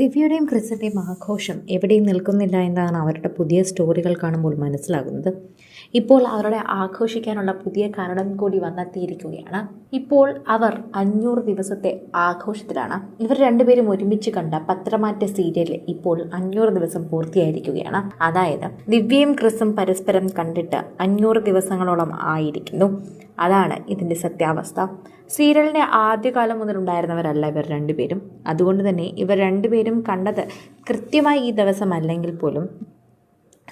ദിവ്യയുടെയും ക്രിസിന്റെയും ആഘോഷം എവിടെയും നിൽക്കുന്നില്ല എന്നാണ് അവരുടെ പുതിയ സ്റ്റോറികൾ കാണുമ്പോൾ മനസ്സിലാകുന്നത്. ഇപ്പോൾ അവരുടെ ആഘോഷിക്കാനുള്ള പുതിയ കാരണം കൂടി വന്നെത്തിയിരിക്കുകയാണ്. ഇപ്പോൾ അവർ അഞ്ഞൂറ് ദിവസത്തെ ആഘോഷത്തിലാണ്. ഇവർ രണ്ടുപേരും ഒരുമിച്ച് കണ്ട പത്രമാറ്റ സീരിയൽ ഇപ്പോൾ അഞ്ഞൂറ് ദിവസം പൂർത്തിയായിരിക്കുകയാണ്. അതായത് ദിവ്യയും ക്രിസും പരസ്പരം കണ്ടിട്ട് അഞ്ഞൂറ് ദിവസങ്ങളോളം ആയിരിക്കുന്നു. അതാണ് ഇതിന്റെ സത്യാവസ്ഥ. സീരിയലിനെ ആദ്യകാലം മുതലുണ്ടായിരുന്നവരല്ല ഇവർ രണ്ടുപേരും. അതുകൊണ്ട് തന്നെ ഇവർ രണ്ടുപേരും കണ്ടത് കൃത്യമായി ഈ ദിവസം അല്ലെങ്കിൽ പോലും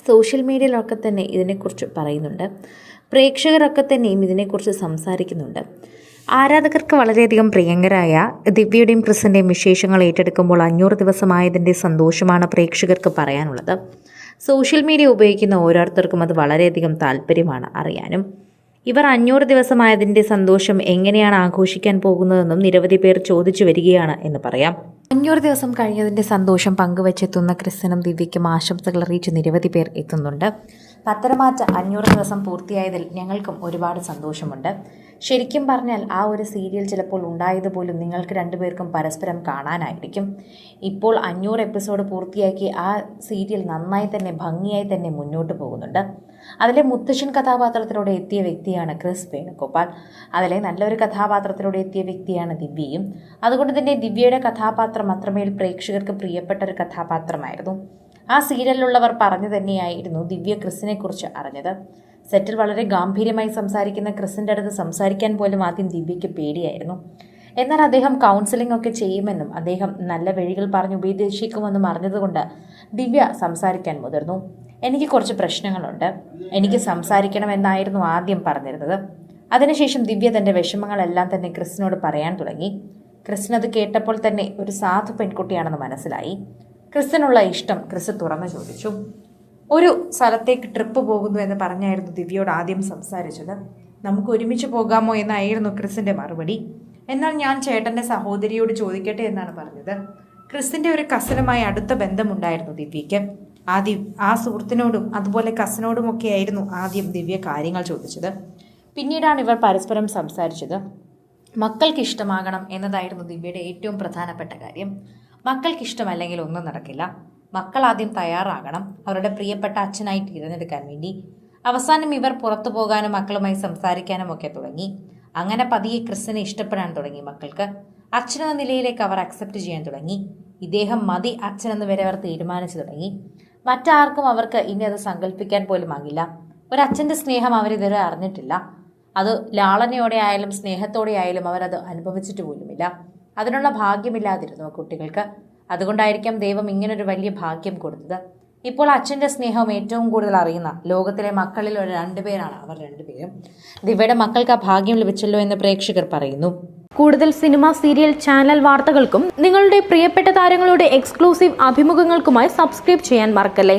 സോഷ്യൽ മീഡിയയിലൊക്കെ തന്നെ ഇതിനെക്കുറിച്ച് പറയുന്നുണ്ട്. പ്രേക്ഷകരൊക്കെ തന്നെയും ഇതിനെക്കുറിച്ച് സംസാരിക്കുന്നുണ്ട്. ആരാധകർക്ക് വളരെയധികം പ്രിയങ്കരായ ദിവ്യയുടെയും ക്രിസിന്റെയും വിശേഷങ്ങൾ ഏറ്റെടുക്കുമ്പോൾ അഞ്ഞൂറ് ദിവസമായതിന്റെ സന്തോഷമാണ് പ്രേക്ഷകർക്ക് പറയാനുള്ളത്. സോഷ്യൽ മീഡിയ ഉപയോഗിക്കുന്ന ഓരോരുത്തർക്കും അത് വളരെയധികം താല്പര്യമാണ് അറിയാനും. ഇവർ അഞ്ഞൂറ് ദിവസമായതിന്റെ സന്തോഷം എങ്ങനെയാണ് ആഘോഷിക്കാൻ പോകുന്നതെന്നും നിരവധി പേർ ചോദിച്ചു വരികയാണ് എന്ന് പറയാം. അഞ്ഞൂറ് ദിവസം കഴിഞ്ഞതിന്റെ സന്തോഷം പങ്കുവച്ചെത്തുന്ന ക്രിസ്തനും ദിവ്യയ്ക്കും ആശംസകൾ അറിയിച്ച് നിരവധി പേർ എത്തുന്നുണ്ട്. പത്തരമാറ്റ അഞ്ഞൂറ് ദിവസം പൂർത്തിയായതിൽ ഞങ്ങൾക്കും ഒരുപാട് സന്തോഷമുണ്ട്. ശരിക്കും പറഞ്ഞാൽ ആ ഒരു സീരിയൽ ചിലപ്പോൾ ഉണ്ടായത് പോലും നിങ്ങൾക്ക് രണ്ടുപേർക്കും പരസ്പരം കാണാനായിരിക്കും. ഇപ്പോൾ അഞ്ഞൂറ് എപ്പിസോഡ് പൂർത്തിയാക്കി ആ സീരിയൽ നന്നായി തന്നെ ഭംഗിയായി തന്നെ മുന്നോട്ട് പോകുന്നുണ്ട്. അതിലെ മുത്തശ്ശൻ കഥാപാത്രത്തിലൂടെ എത്തിയ വ്യക്തിയാണ് ക്രിസ് വേണുഗോപാൽ. അതിലെ നല്ലൊരു കഥാപാത്രത്തിലൂടെ എത്തിയ വ്യക്തിയാണ് ദിവ്യയും. അതുകൊണ്ട് തന്നെ ദിവ്യയുടെ കഥാപാത്രം അത്രമേൽ പ്രേക്ഷകർക്ക് പ്രിയപ്പെട്ട ഒരു കഥാപാത്രമായിരുന്നു. ആ സീരിയലിലുള്ളവർ പറഞ്ഞു തന്നെയായിരുന്നു ദിവ്യ ക്രിസിനെ കുറിച്ച് അറിഞ്ഞത്. സെറ്റിൽ വളരെ ഗാംഭീര്യമായി സംസാരിക്കുന്ന ക്രിസിന്റെ അടുത്ത് സംസാരിക്കാൻ പോലും ആദ്യം ദിവ്യയ്ക്ക് പേടിയായിരുന്നു. എന്നാൽ അദ്ദേഹം കൗൺസിലിംഗ് ഒക്കെ ചെയ്യുമെന്നും അദ്ദേഹം നല്ല വഴികൾ പറഞ്ഞ് ഉപദേശിക്കുമെന്നും അറിഞ്ഞതുകൊണ്ട് ദിവ്യ സംസാരിക്കാൻ മുതിർന്നു. എനിക്ക് കുറച്ച് പ്രശ്നങ്ങളുണ്ട്. എനിക്ക് സംസാരിക്കണമെന്നായിരുന്നു ആദ്യം പറഞ്ഞിരുന്നത്. അതിനുശേഷം ദിവ്യ തന്റെ വിഷമങ്ങളെല്ലാം തന്നെ ക്രിസിനോട് പറയാൻ തുടങ്ങി. ക്രിസ്റ്റിൻ അത് കേട്ടപ്പോൾ തന്നെ ഒരു സാധു പെൺകുട്ടിയാണെന്ന് മനസ്സിലായി. ക്രിസ്റ്റിനുള്ള ഇഷ്ടം ക്രിസ് തുറന്നു ചോദിച്ചു. ഒരു സ്ഥലത്തേക്ക് ട്രിപ്പ് പോകുന്നു എന്ന് പറഞ്ഞായിരുന്നു ദിവ്യയോട് ആദ്യം സംസാരിച്ചത്. നമുക്ക് ഒരുമിച്ച് പോകാമോ എന്നായിരുന്നു ക്രിസിന്റെ മറുപടി. എന്നാൽ ഞാൻ ചേട്ടന്റെ സഹോദരിയോട് ചോദിക്കട്ടെ എന്നാണ് പറഞ്ഞത്. ക്രിസിന്റെ ഒരു കസിനുമായി അടുത്ത ബന്ധമുണ്ടായിരുന്നു ദിവ്യയ്ക്ക്. ആദ്യം ആ സുഹൃത്തിനോടും അതുപോലെ കസിനോടുമൊക്കെ ആയിരുന്നു ആദ്യം ദിവ്യ കാര്യങ്ങൾ ചോദിച്ചത്. പിന്നീടാണ് ഇവർ പരസ്പരം സംസാരിച്ചത്. മക്കൾക്ക് ഇഷ്ടമാകണം എന്നതായിരുന്നു ദിവ്യയുടെ ഏറ്റവും പ്രധാനപ്പെട്ട കാര്യം. മക്കൾക്ക് ഇഷ്ടമല്ലെങ്കിൽ ഒന്നും നടക്കില്ല. മക്കൾ ആദ്യം തയ്യാറാകണം. അവരുടെ പ്രിയപ്പെട്ട അച്ഛനായി തിരഞ്ഞെടുക്കാൻ വേണ്ടി. അവസാനം ഇവർ പുറത്തു പോകാനും മക്കളുമായി സംസാരിക്കാനും ഒക്കെ തുടങ്ങി. അങ്ങനെ പതിയെ ക്രിസ്തിനെ ഇഷ്ടപ്പെടാൻ തുടങ്ങി മക്കൾക്ക്. അച്ഛനെന്ന നിലയിലേക്ക് അവർ അക്സെപ്റ്റ് ചെയ്യാൻ തുടങ്ങി. ഇദ്ദേഹം മതി അച്ഛനെന്ന് വരെ അവർ തീരുമാനിച്ചു തുടങ്ങി. മറ്റാർക്കും അവർക്ക് ഇനി അത് സങ്കല്പിക്കാൻ പോലും ആകില്ല. ഒരച്ഛന്റെ സ്നേഹം അവരിതുവരെ അറിഞ്ഞിട്ടില്ല. അത് ലാളനയോടെ ആയാലും സ്നേഹത്തോടെ ആയാലും അവരത് അനുഭവിച്ചിട്ട് പോലുമില്ല. അതിനുള്ള ഭാഗ്യമില്ലാതിരുന്നു കുട്ടികൾക്ക്. അതുകൊണ്ടായിരിക്കാം ദൈവം ഇങ്ങനൊരു വലിയ ഭാഗ്യം കൊടുത്തത്. ഇപ്പോൾ അച്ഛന്റെ സ്നേഹം ഏറ്റവും കൂടുതൽ അറിയുന്ന ലോകത്തിലെ മക്കളിൽ ഒരു രണ്ടുപേരാണ് അവർ രണ്ടുപേരും ദിവ്യയുടെ മക്കൾക്ക് ആ ഭാഗ്യം ലഭിച്ചല്ലോ എന്ന് പ്രേക്ഷകർ പറയുന്നു. കൂടുതൽ സിനിമ സീരിയൽ ചാനൽ വാർത്തകൾക്കും നിങ്ങളുടെ പ്രിയപ്പെട്ട താരങ്ങളുടെ എക്സ്ക്ലൂസീവ് അഭിമുഖങ്ങൾക്കുമായി സബ്സ്ക്രൈബ് ചെയ്യാൻ മറക്കല്ലേ?